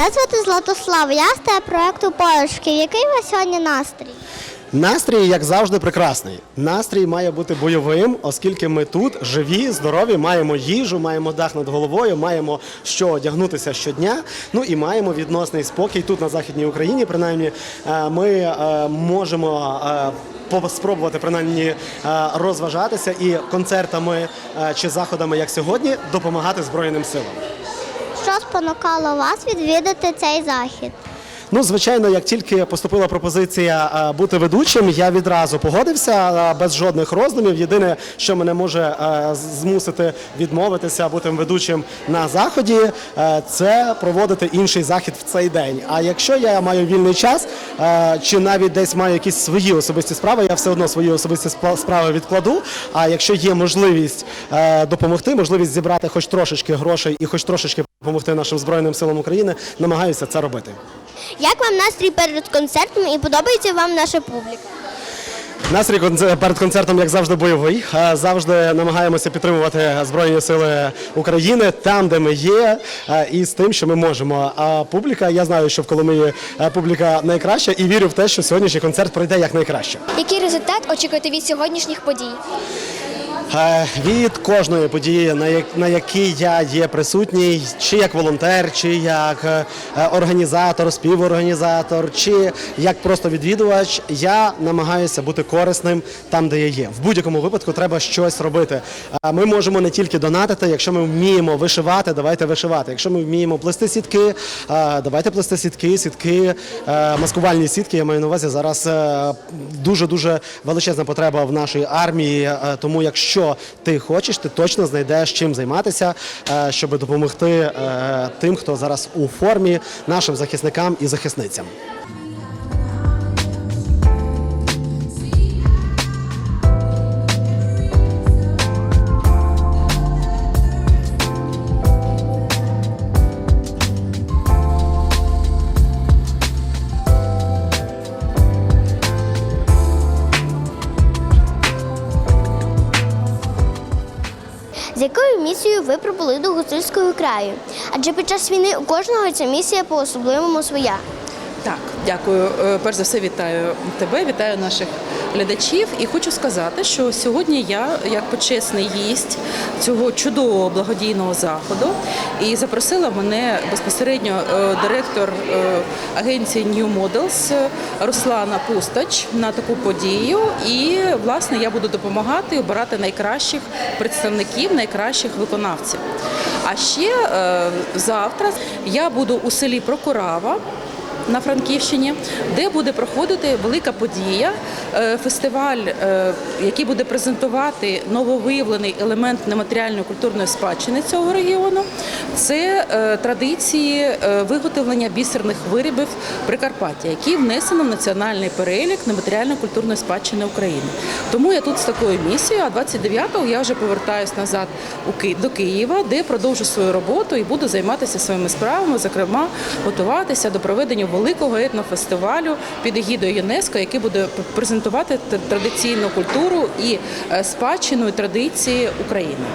Мене звати Златослав. Я з проекту Пошуки. Який у вас сьогодні настрій? Настрій, як завжди, прекрасний. Настрій має бути бойовим, оскільки ми тут живі, здорові, маємо їжу, маємо дах над головою, маємо що одягнутися щодня. Ну і маємо відносний спокій тут на західній Україні. Принаймні, е, ми е, можемо. е, Спробувати принаймні розважатися і концертами чи заходами, як сьогодні, допомагати Збройним силам. Спонукало вас відвідати цей захід? Ну, звичайно, як тільки поступила пропозиція е, бути ведучим, я відразу погодився е, без жодних роздумів. Єдине, що мене може е, змусити відмовитися бути ведучим на заході, це проводити інший захід в цей день. А якщо я маю вільний час, чи навіть десь маю якісь свої особисті справи, я все одно свої особисті справи відкладу. А якщо є можливість допомогти, можливість зібрати хоч трошечки грошей і хоч трошечки допомогти нашим збройним силам України, намагаюся це робити. Як вам настрій перед концертом і подобається вам наша публіка? Настрій перед концертом, як завжди, бойовий. Е, Завжди намагаємося підтримувати Збройні Сили України там, де ми є, е, і з тим, що ми можемо. А публіка, я знаю, що в Коломиї е, публіка найкраща, і вірю в те, що сьогоднішній концерт пройде як найкраще. Який результат очікуєте від сьогоднішніх подій? Е, Від кожної події, на як- на якій я є присутній, чи як волонтер, чи як е, організатор, співорганізатор, чи як просто відвідувач, я намагаюся бути корисним там, де я є. В будь-якому випадку треба щось робити. Е, Ми можемо не тільки донатити, якщо ми вміємо вишивати, давайте вишивати. Якщо ми вміємо плести сітки, давайте плести сітки, сітки, маскувальні сітки. Я маю на увазі зараз дуже дуже величезна потреба в нашій армії. Тому якщо ти хочеш, ти точно знайдеш чим займатися, е, щоб допомогти е, тим, хто зараз у формі, нашим захисникам і захисницям. З якою місією ви прибули до Гуцульського краю? Адже під час війни у кожного ця місія по-особливому своя. Так, дякую. Е, Перш за все, вітаю тебе, вітаю наших глядачів. І хочу сказати, що сьогодні я, як почесний гість цього чудового благодійного заходу, і запросила мене безпосередньо е, директор е, агенції New Models е, Руслана Пустач на таку подію. І власне я буду допомагати обирати найкращих представників, найкращих виконавців. А ще завтра я буду у селі Прокурава на Франківщині, де буде проходити велика подія, е, фестиваль, е, який буде презентувати нововиявлений елемент нематеріальної культурної спадщини цього регіону. Це е, традиції виготовлення бісерних виробів Прикарпаття, які внесено в національний перелік нематеріальної культурної спадщини України. Тому я тут з такою місією, а 29-го я вже повертаюсь назад до Києва, де продовжу свою роботу і буду займатися своїми справами, зокрема готуватися до проведення великого етнофестивалю під егідою ЮНЕСКО, який буде презентувати традиційну культуру і е, спадщину і традиції України.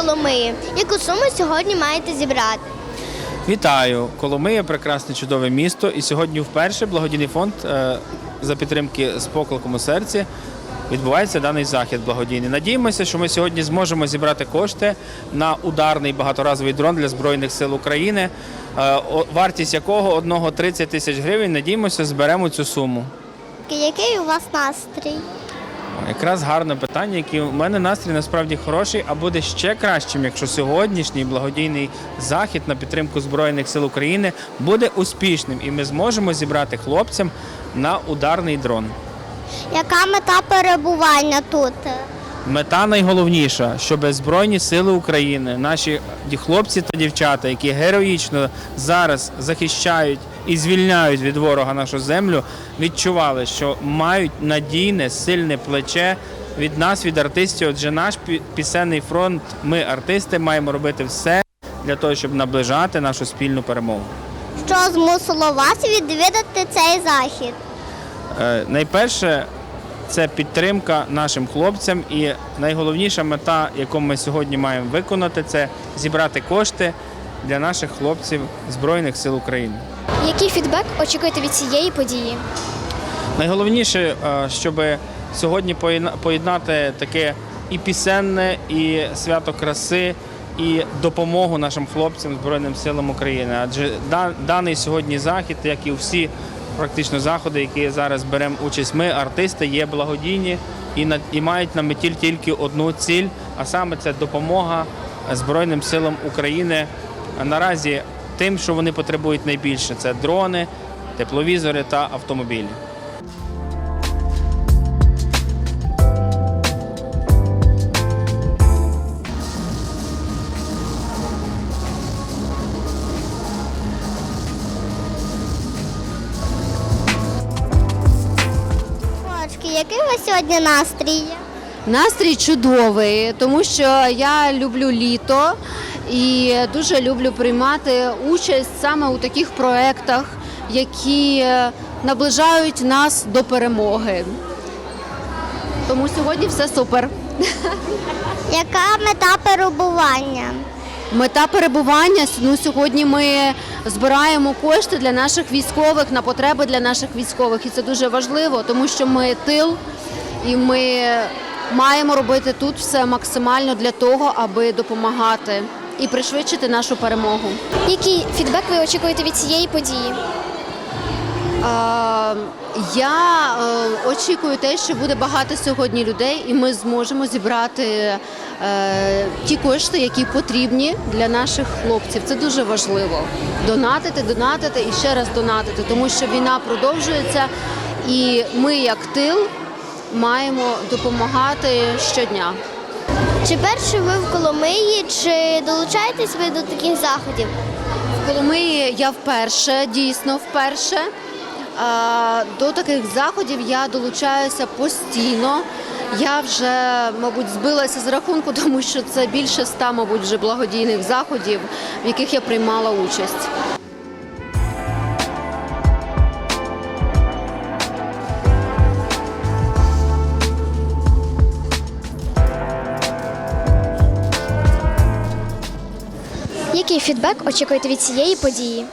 Коломиї. Яку суму сьогодні маєте зібрати? Вітаю! Коломия прекрасне чудове місто. І сьогодні вперше благодійний фонд е, за підтримки з покликом у серці відбувається даний захід благодійний. Надіємося, що ми сьогодні зможемо зібрати кошти на ударний багаторазовий дрон для Збройних сил України, е, вартість якого одного 30 тисяч гривень. Надіємося, зберемо цю суму. Який у вас настрій? Якраз гарне питання, яке у мене настрій насправді хороший, а буде ще кращим, якщо сьогоднішній благодійний захід на підтримку Збройних сил України буде успішним, і ми зможемо зібрати хлопцям на ударний дрон. Яка мета перебування тут? Мета найголовніша, щоб Збройні Сили України, наші хлопці та дівчата, які героїчно зараз захищають і звільняють від ворога нашу землю, відчували, що мають надійне, сильне плече від нас, від артистів. Отже, наш пі- пісенний фронт, ми, артисти, маємо робити все для того, щоб наближати нашу спільну перемогу. Що змусило вас відвідати цей захід? Е, Найперше це підтримка нашим хлопцям, і найголовніша мета, яку ми сьогодні маємо виконати, це зібрати кошти для наших хлопців Збройних сил України. Який фідбек очікуєте від цієї події? Найголовніше, е, щоб сьогодні поєднати таке і пісенне, і свято краси, і допомогу нашим хлопцям Збройним силам України. Адже даний сьогодні захід, як і всі практично заходи, які зараз беремо участь, ми, артисти, є благодійні і, і мають на меті тільки одну ціль, а саме це допомога Збройним силам України наразі тим, що вони потребують найбільше: це дрони, тепловізори та автомобілі. Який у вас сьогодні настрій? Настрій чудовий, тому що я люблю літо і дуже люблю приймати участь саме у таких проєктах, які наближають нас до перемоги. Тому сьогодні все супер. Яка мета перебування? Мета перебування ну, сьогодні ми збираємо кошти для наших військових на потреби для наших військових, і це дуже важливо, тому що ми тил, і ми маємо робити тут все максимально для того, аби допомагати і пришвидшити нашу перемогу. Який фідбек ви очікуєте від цієї події? Е, Я е, очікую те, що буде багато сьогодні людей, і ми зможемо зібрати е, ті кошти, які потрібні для наших хлопців. Це дуже важливо. Донатити, донатити і ще раз донатити, тому що війна продовжується, і ми, як тил, маємо допомагати щодня. Чи перші ви в Коломиї, чи долучаєтесь ви до таких заходів? В Коломиї я вперше, дійсно вперше. До таких заходів я долучаюся постійно. Я вже, мабуть, збилася з рахунку, тому що це більше ста, мабуть, вже благодійних заходів, в яких я приймала участь. Який фідбек очікуєте від цієї події?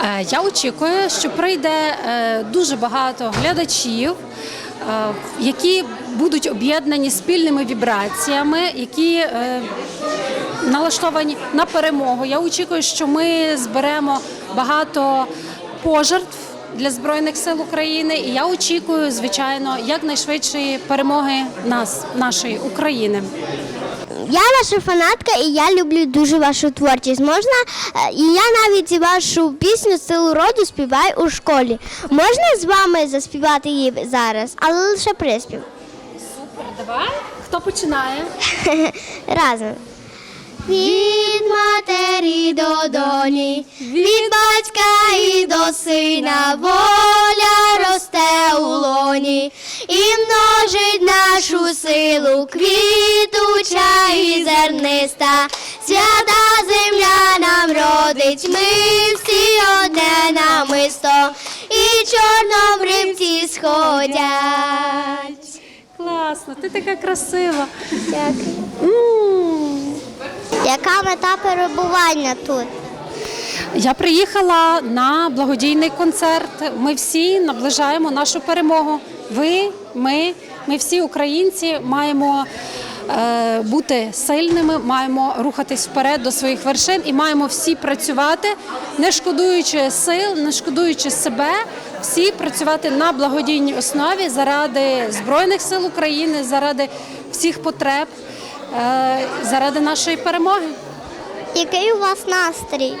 Е, Я очікую, що прийде е, дуже багато глядачів, е, які будуть об'єднані спільними вібраціями, які налаштовані на перемогу. Я очікую, що ми зберемо багато пожертв для Збройних сил України, і я очікую, звичайно, якнайшвидшої перемоги нас, нашої України. Я ваша фанатка і я люблю дуже вашу творчість. Можна е, і я навіть вашу пісню Силу роду співаю у школі. Можна з вами заспівати її зараз, але лише приспів. Супер, Давай, хто починає? Разом. Від матері до доні, від батька і до сина воля росте у лоні і множить нашу силу квітуча і зерниста. Свята земля нам родить, ми всі одне намисто, і чорном римці сходять. Класно, ти така красива. Дякую. Яка мета перебування тут? Я приїхала на благодійний концерт. Ми всі наближаємо нашу перемогу. Ви, ми, ми всі українці маємо е, бути сильними, маємо рухатись вперед до своїх вершин і маємо всі працювати, не шкодуючи сил, не шкодуючи себе, всі працювати на благодійній основі заради Збройних сил України, заради всіх потреб, е, заради нашої перемоги. Який у вас настрій?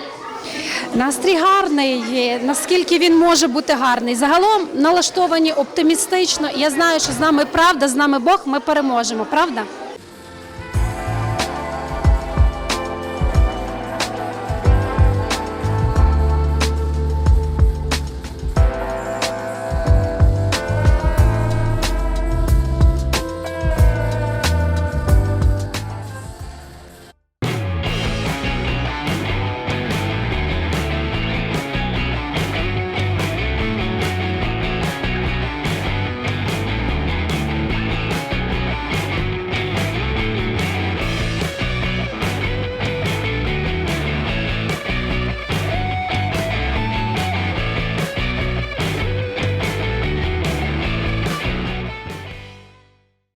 Настрій гарний, наскільки він може бути гарний. Загалом налаштовані оптимістично. Я знаю, що з нами правда, з нами Бог, ми переможемо. Правда?